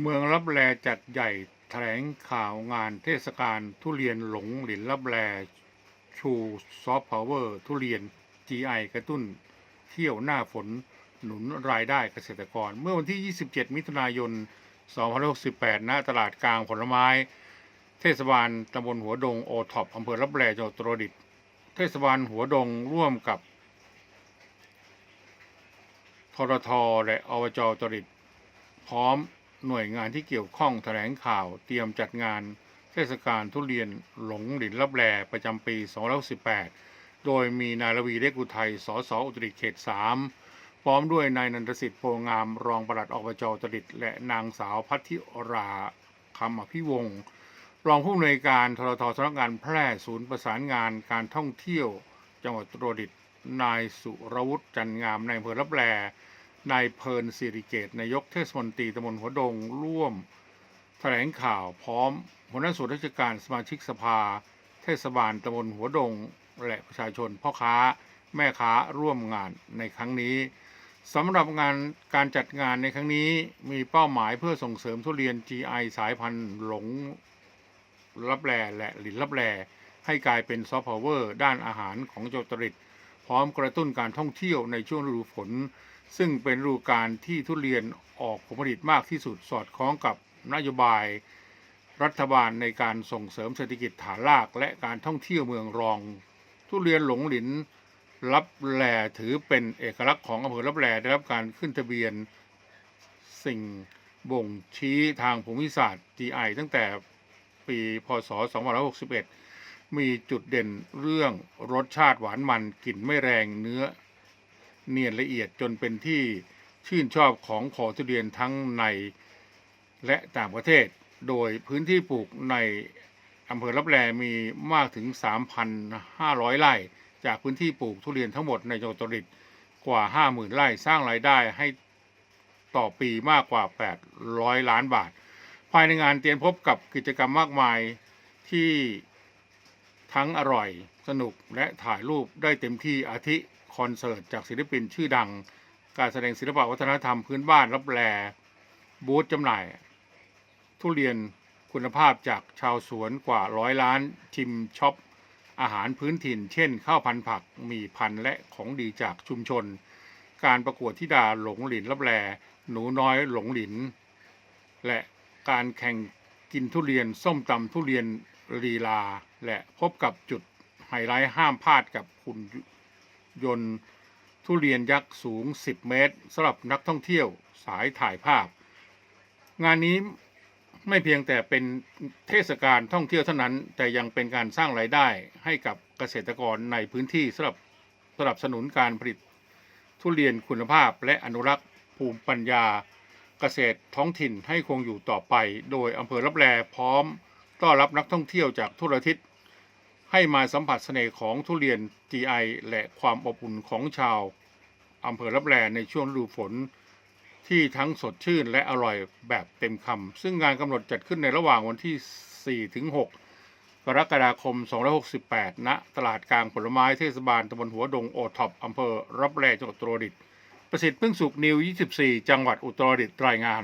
เมืองรับแลจัดใหญ่แถลงข่าวงานเทศกาลทุเรียนหลงหลินรับแลชูซอฟต์พาวเวอร์ทุเรียน GI กระตุ้นเที่ยวหน้าฝนหนุนรายได้เกษตรกร เมื่อวันที่ 27 มิถุนายน 2568 ณ ตลาดกลางผลไม้ เทศบาลตำบลหัวดงโอท็อปอำเภอรับแลจังหวัดอุตรดิต เทศบาลหัวดงร่วมกับทรทและอบจอุตรดิต พร้อม หน่วยงานที่เกี่ยวข้องแถลงข่าวเตรียมจัดงานเทศกาลทุเรียนหลงหลินรับแลประจำปี2518 โดยมีนายระวีเล็กอุทัย สสอุตรดิตถ์เขต 3 พร้อมด้วยนายนันทสิทธิ์โพงาม รองปลัดอบจอตรดิตและนางสาวพัทธิราคำอภิวงศ์รองผู้อำนวยการทรทสำนักงานแพร่ศูนย์ประสานงานการท่องเที่ยว จังหวัดตรดิตนายสุรวุฒิจันงามในายอำเภอรับแล นายเพลินสิริเกตนายกเทศมนตรีตำบลหัวดง ร่วมแถลงข่าวพร้อมหัวหน้าส่วนราชการสมาชิกสภา เทศบาลตำบลหัวดง และประชาชนพ่อค้าแม่ค้าร่วมงานในครั้งนี้สำหรับงานการจัดงานในครั้งนี้มีเป้าหมายเพื่อส่งเสริมทุเรียน GI สายพันธุ์หลงรับแลและหลินรับแลให้กลายเป็นซอฟต์พาวเวอร์ด้านอาหารของจังหวัดอุตริตพร้อมกระตุ้นการท่องเที่ยวในช่วงฤดูฝน ซึ่งเป็นฤดูกาลที่ทุเรียนออกผลผลิตมากที่สุดสอดคล้องกับนโยบายรัฐบาลในการส่งเสริมเศรษฐกิจฐานราก และการท่องเที่ยวเมืองรอง ทุเรียนหลงหลินรับแลถือเป็นเอกลักษณ์ของอำเภอรับแลได้รับการขึ้นทะเบียนสิ่งบ่งชี้ทางภูมิศาสตร์ GI ตั้งแต่ปีพศ 2561 มีจุดเด่นเรื่องรสชาติหวานมันกลิ่นไม่แรงเนื้อ เนียนละเอียดจนเป็นที่ชื่นชอบของคอทุเรียนทั้งในและต่างประเทศ โดยพื้นที่ปลูกในอำเภอรับแลมีมากถึง 3,500 ไร่ จากพื้นที่ปลูกทุเรียนทั้งหมดในจังหวัดตริตกว่า 50,000 ไร่สร้างรายได้ให้ต่อปีมากกว่า 800 ล้านบาท ภายในงานเตรียมพบกับกิจกรรมมากมายที่ทั้งอร่อย สนุกและถ่ายรูปได้เต็มที่อาทิคอนเสิร์ตจากศิลปินชื่อดัง การแสดงศิลปวัฒนธรรมพื้นบ้านรับแลบูธจำหน่าย ทุเรียนคุณภาพจากชาวสวนกว่าร้อยล้านชิมช็อป อาหารพื้นถิ่น เช่น ข้าวพันผักมีพันและของดีจากชุมชน การประกวดธิดาหลงหลินรับแลหนูน้อยหลงหลิน และการแข่งกินทุเรียนส้มตำทุเรียนลีลา และพบกับจุด ไฮไลท์ห้ามพลาดกับคุณยนต์ทุเรียนยักษ์สูง 10 เมตรสำหรับนักท่องเที่ยวสายถ่ายภาพ งานนี้ไม่เพียงแต่เป็นเทศกาลท่องเที่ยวเท่านั้น แต่ยังเป็นการสร้างรายได้ให้กับเกษตรกรในพื้นที่สำหรับสนับสนุนการผลิตทุเรียนคุณภาพ และอนุรักษ์ภูมิปัญญาเกษตรท้องถิ่นให้คงอยู่ต่อไป โดยอำเภอรับแลพร้อมต้อนรับนักท่องเที่ยวจากทั่วทิศ ให้มาสัมผัสเสน่ห์ของทุเรียน GI และความอบอุ่นของชาวอำเภอรับแลในช่วงฤดูฝน ที่ทั้งสดชื่นและอร่อยแบบเต็มคำซึ่งงานกำหนดจัดขึ้นในระหว่างวันที่ 4 ถึง 6 กรกฎาคม 2568 ณ ตลาดกลางผลไม้เทศบาลตำบลหัวดงโอท็อปอำเภอรับแลจังหวัดตรดิต ประสิทธิ์พึ่งสุขนิว 24 จังหวัดอุตรดิตถ์รายงาน